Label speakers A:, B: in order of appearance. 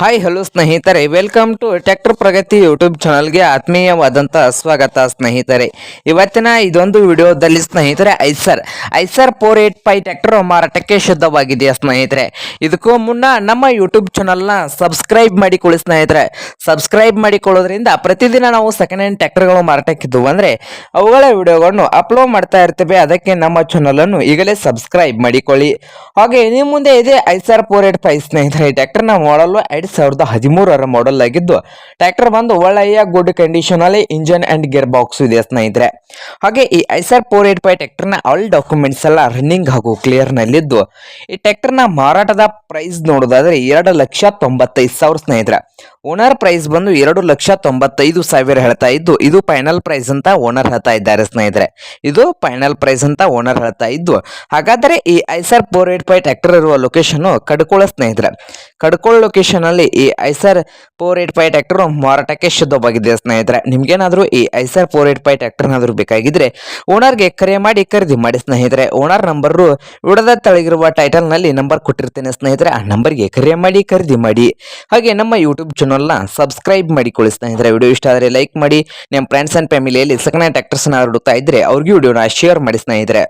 A: Hi hello ಸ್ನೇಹಿತರೆ. Welcome to tractor Pragati YouTube ಚಾನಲ್ಗೆ ಆತ್ಮೀಯವಾದಂಥ ಸ್ವಾಗತ, ಸ್ನೇಹಿತರೆ. ಇವತ್ತಿನ ಇದೊಂದು ವಿಡಿಯೋದಲ್ಲಿ ಸ್ನೇಹಿತರೆ Eicher Eicher four eight five tractor ಮಾರಾಟಕ್ಕೆ ಶುದ್ಧವಾಗಿದೆಯಾ, ಸ್ನೇಹಿತರೆ? ಇದಕ್ಕೂ ಮುನ್ನ ನಮ್ಮ ಯೂಟ್ಯೂಬ್ ಚಾನಲ್ನ ಸಬ್ಸ್ಕ್ರೈಬ್ ಮಾಡಿಕೊಳ್ಳಿ, ಸ್ನೇಹಿತರೆ. ಸಬ್ಸ್ಕ್ರೈಬ್ ಮಾಡಿಕೊಳ್ಳೋದ್ರಿಂದ ಪ್ರತಿದಿನ ನಾವು ಸೆಕೆಂಡ್ ಹ್ಯಾಂಡ್ ಟ್ಯಾಕ್ಟರ್ಗಳು ಮಾರಾಟಕ್ಕಿದ್ದವು ಅಂದರೆ ಅವುಗಳ ವಿಡಿಯೋಗಳನ್ನು ಅಪ್ಲೋಡ್ ಮಾಡ್ತಾ ಇರ್ತೇವೆ. ಅದಕ್ಕೆ ನಮ್ಮ ಚಾನಲನ್ನು ಈಗಲೇ ಸಬ್ಸ್ಕ್ರೈಬ್ ಮಾಡಿಕೊಳ್ಳಿ. ಹಾಗೆ ನಿಮ್ಮ ಮುಂದೆ ಇದೆ ಐಸರ್ ಫೋರ್ ಏಟ್ ಫೈವ್ ಸ್ನೇಹಿತರೆ. ಟ್ಯಾಕ್ಟರ್ನ ಮಾಡಲು ಮಾಡಲು ಎರಡ್ ಸಾವಿರದ ಹದಿಮೂರರ ಮಾಡೆಲ್ ಆಗಿದ್ದು ಟ್ರ್ಯಾಕ್ಟರ್ ಬಂದು ಒಳ್ಳೆಯ ಗುಡ್ ಕಂಡೀಷನ್ ಅಲ್ಲಿ ಇಂಜನ್ ಅಂಡ್ ಗೇರ್ ಬಾಕ್ಸ್ ಇದೆ ಸ್ನೇಹಿತರೆ. ಹಾಗೆ ಈ ಐಸರ್ ಫೋರ್ ಏಟ್ ಫೈವ್ ಟ್ರ್ಯಾಕ್ಟರ್ನ ಆಲ್ ಡಾಕ್ಯುಮೆಂಟ್ಸ್ ಎಲ್ಲ ರನ್ನಿಂಗ್ ಹಾಗೂ ಕ್ಲಿಯರ್ ನಲ್ಲಿದ್ದು, ಈ ಟ್ರ್ಯಾಕ್ಟರ್ನ ಮಾರಾಟದ ಪ್ರೈಸ್ ನೋಡೋದಾದ್ರೆ ಎರಡು ಲಕ್ಷ ತೊಂಬತ್ತೈದು ಸಾವಿರ ಸ್ನೇಹಿತರೆ. ಓನರ್ ಪ್ರೈಸ್ ಬಂದು ಎರಡು ಲಕ್ಷ ತೊಂಬತ್ತೈದು ಸಾವಿರ ಹೇಳ್ತಾ ಇದ್ದು, ಇದು ಫೈನಲ್ ಪ್ರೈಸ್ ಅಂತ ಓನರ್ ಹೇಳ್ತಾ ಇದ್ದಾರೆ ಸ್ನೇಹಿತರೆ. ಇದು ಫೈನಲ್ ಪ್ರೈಸ್ ಅಂತ ಓನರ್ ಹೇಳ್ತಾ ಇದ್ದು. ಹಾಗಾದರೆ ಈ Eicher four eight five tractor ಇರುವ ಲೊಕೇಶನ್ ಕಡ್ಕೋಳ ಸ್ನೇಹಿತರೆ. ಕಡ್ಕೋಳ ಲೊಕೇಶನ್ ಅಲ್ಲಿ ಈ Eicher four eight five tractor ಮಾರಾಟಕ್ಕೆ ಶುದ್ಧವಾಗಿದೆ ಸ್ನೇಹಿತರೆ. ನಿಮ್ಗೇನಾದರೂ ಈ ಐಸರ್ ಫೋರ್ ಏಟ್ ಫೈವ್ ಟ್ರ್ಯಾಕ್ಟರ್ನಾದ್ರೂ ಬೇಕಾಗಿದ್ರೆ ಓನರ್ಗೆ ಕರೆ ಮಾಡಿ ಖರೀದಿ ಮಾಡಿ ಸ್ನೇಹಿತರೆ. ಓನರ್ ನಂಬರು ವಿಡದ ತಳಗಿರುವ ಟೈಟಲ್ನಲ್ಲಿ ನಂಬರ್ ಕೊಟ್ಟಿರ್ತೇನೆ ಸ್ನೇಹಿತರೆ. ಆ ನಂಬರ್ಗೆ ಕರೆ ಮಾಡಿ ಖರೀದಿ ಮಾಡಿ. ಹಾಗೆ ನಮ್ಮ ಯೂಟ್ಯೂಬ್ ಚಾನಲ್ನ ಸಬ್ಸ್ಕ್ರೈಬ್ ಮಾಡಿಕೊಳ್ಳಿ ಸ್ನೇಹಿತರೆ ವಿಡಿಯೋ ಇಷ್ಟ ಆದರೆ ಲೈಕ್ ಮಾಡಿ. ನಿಮ್ಮ ಫ್ರೆಂಡ್ಸ್ ಅಂಡ್ ಫ್ಯಾಮಿಲಿಯಲ್ಲಿ ಸೆಕೆಂಡ್ ಹ್ಯಾಂಡ್ ಟ್ರ್ಯಾಕ್ಟರ್ಸ್ನ ಹುಡುಕ್ತಾ ಇದ್ರೆ ಅವ್ರಿಗೆ ವಿಡಿಯೋನ ಶೇರ್ ಮಾಡಿ ಸ್ನೇಹಿತರೆ.